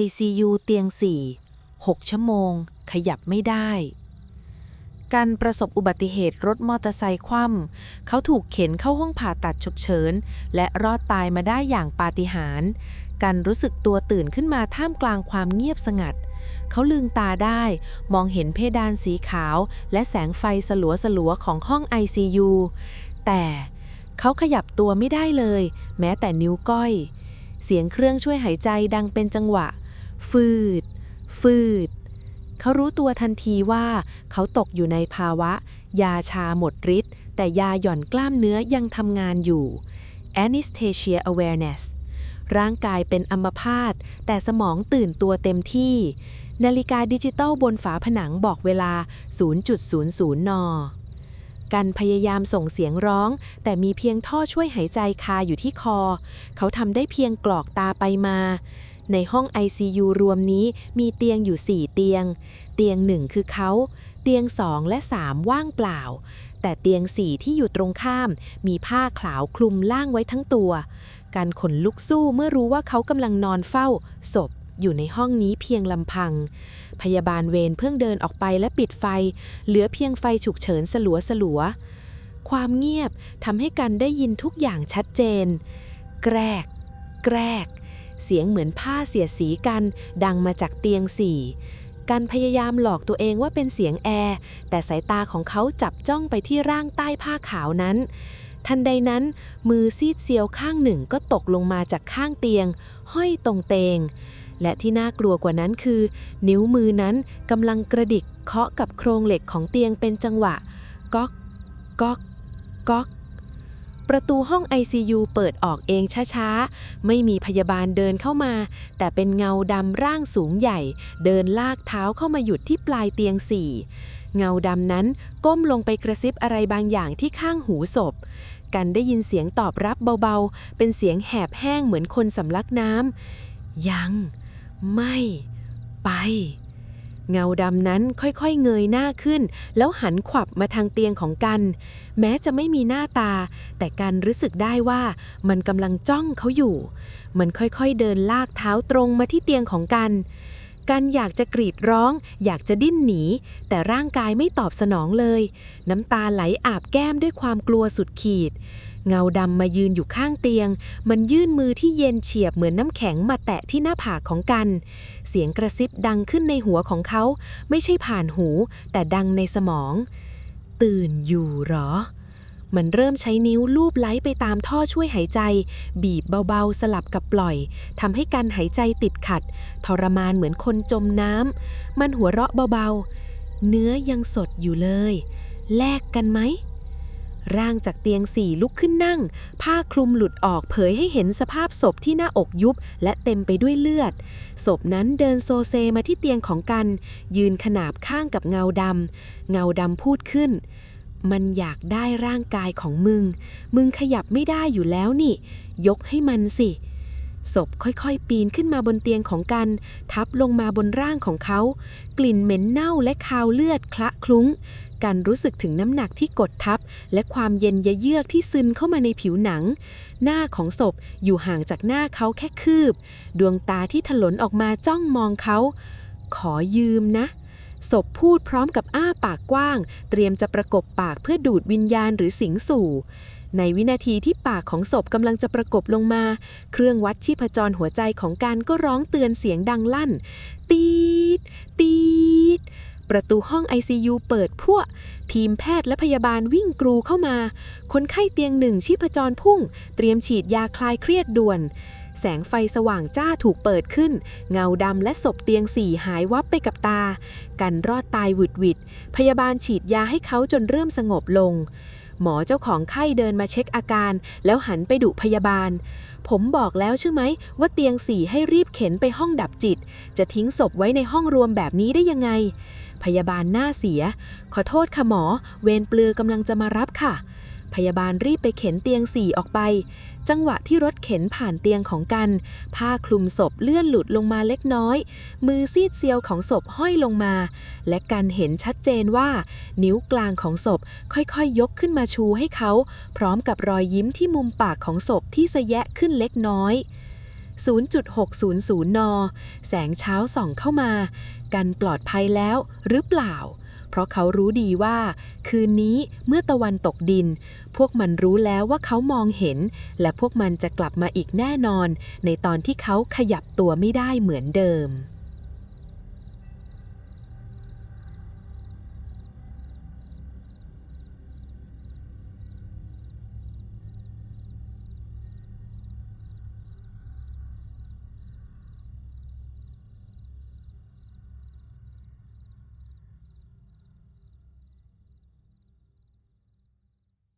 ICU เตียง 4 6 ชั่วโมง ขยับไม่ได้ การประสบอุบัติเหตุรถมอเตอร์ไซค์คว่ำเขาถูกเข็นเข้าห้องผ่าตัดฉุกเฉิน และรอดตายมาได้อย่างปาฏิหาริย์การรู้สึกตัวตื่นขึ้นมาท่ามกลางความเงียบสงัด เขาลืมตาได้ มองเห็นเพดานสีขาว และแสงไฟสลัวสลัวๆของห้อง ICU แต่เขาขยับตัวไม่ได้เลย แม้แต่นิ้วก้อย เสียงเครื่องช่วยหายใจดังเป็นจังหวะ ฟืด ฟืด เขารู้ตัวทันทีว่าเขาตกอยู่ในภาวะ ยาชาหมดฤทธิ์แต่ยาหย่อนกล้ามเนื้อยังทำงานอยู่ anesthesia awareness ร่างกายเป็นอัมพาตแต่สมองตื่นตัวเต็มที่ นาฬิกาดิจิตอลบนฝาผนังบอกเวลา 0.00 น กันพยายามส่งเสียงร้อง แต่มีเพียงท่อช่วยหายใจคาอยู่ที่คอ เขาทำได้เพียงกรอกตาไปมา ในห้อง ICU รวมนี้มีเตียงอยู่ 4 เตียง เตียงหนึ่งคือเขา เตียง2และ 3 ว่างเปล่า แต่เตียง4ที่อยู่ตรงข้าม มีผ้าขาวคลุมล่างไว้ทั้งตัว การขนลุกสู้เมื่อรู้ว่าเขากำลังนอนเฝ้า ศพอยู่ในห้องนี้เพียงลำพัง พยาบาลเวรเพิ่งเดินออกไปและปิดไฟ เหลือเพียงไฟฉุกเฉินสลัวสลัวๆความเงียบทำให้กันได้ยินทุกอย่างชัดเจน แกรก แกรก เสียงเหมือนผ้าเสียดสีกัน ดังมาจากเตียงสี่กันพยายามหลอกตัวเองว่าเป็นเสียงแอร์ แต่สายตาของเขาจับจ้องไปที่ร่างใต้ผ้าขาวนั้น ทันใดนั้น มือซีดเซียวข้างหนึ่งก็ตกลงมาจากข้างเตียง ห้อยตรงเตง และที่น่ากลัวกว่านั้นคือ นิ้วมือนั้นกำลังกระดิกเคาะกับโครงเหล็กของเตียงเป็นจังหวะ ก๊อก ก๊อก ก๊อก ประตูห้อง ICU เปิดออกเองช้าๆ ไม่มีพยาบาลเดินเข้ามา แต่เป็นเงาดำร่างสูงใหญ่ เดินลากเท้าเข้ามาหยุดที่ปลายเตียงสี่เงาดำนั้นก้มลงไปกระซิบอะไรบางอย่างที่ข้างหูศพ กันได้ยินเสียงตอบรับเบาๆ เป็นเสียงแหบแห้งเหมือนคนสำลักน้ำยัง ไม่ ไป เงาดำนั้นค่อยๆเงยหน้าขึ้น แล้วหันขวับมาทางเตียงของกัน แม้จะไม่มีหน้าตา แต่กันรู้สึกได้ว่ามันกำลังจ้องเขาอยู่ มันค่อยๆเดินลากเท้าตรงมาที่เตียงของกัน กันอยากจะกรีดร้อง อยากจะดิ้นหนี แต่ร่างกายไม่ตอบสนองเลย น้ำตาไหลอาบแก้มด้วยความกลัวสุดขีด เงาดำมายืนอยู่ข้างเตียง มันยื่นมือที่เย็นเฉียบเหมือนน้ำแข็งมาแตะที่หน้าผากของกัน เสียงกระซิบดังขึ้นในหัวของเขา ไม่ใช่ผ่านหู แต่ดังในสมอง ตื่นอยู่หรอ มันเริ่มใช้นิ้วลูบไล้ไปตามท่อช่วยหายใจ บีบเบาๆ สลับกับปล่อยทำให้การหายใจติดขัด ทรมานเหมือนคนจมน้ำมันหัวเราะเบาๆ เนื้อยังสดอยู่เลย แลกกันไหม ร่างจากเตียงสี่ลุกขึ้นนั่ง ผ้าคลุมหลุดออกเผยให้เห็นสภาพศพที่หน้าอกยุบ และเต็มไปด้วยเลือด ศพนั้นเดินโซเซมาที่เตียงของกัน ยืนขนาบข้างกับเงาดำเงาดำพูดขึ้น มันอยากได้ร่างกายของมึง มึงขยับไม่ได้อยู่แล้วนี่ ยกให้มันสิ ศพค่อยๆ ปีนขึ้นมาบนเตียงของกัน ทับลงมาบนร่างของเขา กลิ่นเหม็นเน่าและคาวเลือดคละคลุ้ง กันรู้สึกถึงน้ำหนักที่กดทับ และความเย็นเยือกที่ซึมเข้ามาในผิวหนัง หน้าของศพอยู่ห่างจากหน้าเขาแค่คืบ ดวงตาที่ถลนออกมาจ้องมองเขา ขอยืมนะ ศพพูดพร้อมกับอ้าปากกว้าง เตรียมจะประกบปากเพื่อดูดวิญญาณหรือสิงสู่ ในวินาทีที่ปากของศพกำลังจะประกบลงมา เครื่องวัดชีพจรหัวใจของการก็ร้องเตือนเสียงดังลั่น ตีด ตีด ประตูห้อง ICU เปิดพรวดทีมแพทย์และพยาบาลวิ่งกรูเข้ามา คนไข้เตียงหนึ่งชีพจรพุ่ง เตรียมฉีดยาคลายเครียดด่วน แสงไฟสว่างจ้าถูกเปิดขึ้น เงาดำและศพเตียงสี่หายวับไปกับตา กันรอดตายหวุดหวิด พยาบาลฉีดยาให้เขาจนเริ่มสงบลง หมอเจ้าของไข้เดินมาเช็คอาการ แล้วหันไปดุพยาบาล ผมบอกแล้วใช่ไหม ว่าเตียงสี่ให้รีบเข็นไปห้องดับจิต จะทิ้งศพไว้ในห้องรวมแบบนี้ได้ยังไง พยาบาลหน้าเสีย ขอโทษค่ะหมอ เวรเปลือกำลังจะมารับค่ะพยาบาลรีบไปเข็นเตียงสี่ออกไป จังหวะที่รถเข็นผ่านเตียงของกัน ผ้าคลุมศพเลื่อนหลุดลงมาเล็กน้อย มือซีดเซียวของศพห้อยลงมา และกันเห็นชัดเจนว่า นิ้วกลางของศพค่อยๆยกขึ้นมาชูให้เขา พร้อมกับรอยยิ้มที่มุมปากของศพที่สแยะขึ้นเล็กน้อย 0.600 น แสงเช้าส่องเข้ามา กันปลอดภัยแล้วหรือเปล่า เพราะเขารู้ดีว่า คืนนี้เมื่อตะวันตกดิน พวกมันรู้แล้วว่าเขามองเห็น และพวกมันจะกลับมาอีกแน่นอน ในตอนที่เขาขยับตัวไม่ได้เหมือนเดิม